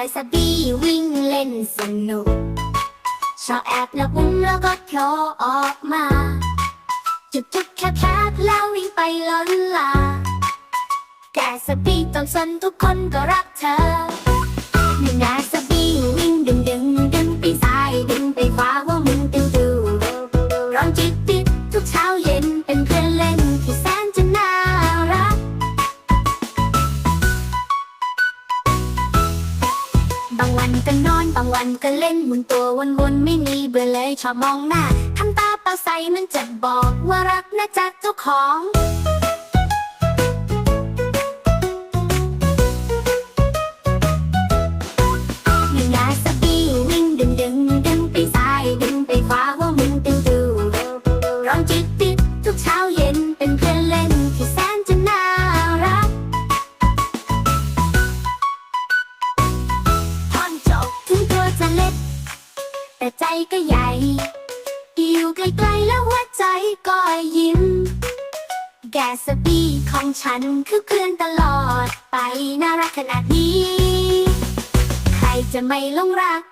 ายสบีวิ่งเล่นสนุก ชอบแอบแล้วอุ้มแล้วก็โผล่ออกมา จุดจุดๆแคบแล้ววิ่งไปล้นลาแกสบีต้อนสนทุกคนก็รักเธอหนึ่งแกสบีวิ่งดึงดึงดึงไปซ้ายดึงไปขวาว่ามึงติวติวร้องจิต บางวันก็นอนบางวันก็เล่นหมุนตัววนๆไม่มีเบื่อเลยชอบมองหน้าทำตาปลาใสมันจะบอกว่ารักนะจ๊ะเจ้าของหนึ่งยาสบี้วิ่งดึงดึงดึงไปซ้ายดึงไปขวาว่ามึงตึงตูร้องจิตติดทุกเช้า แต่ใจก็ใหญ่ อยู่ไกลๆแล้วหัวใจก็ยิ้ม แกสบีของฉันคือเพื่อนตลอดไปน่ารักขนาดนี้ ใครจะไม่หลงรัก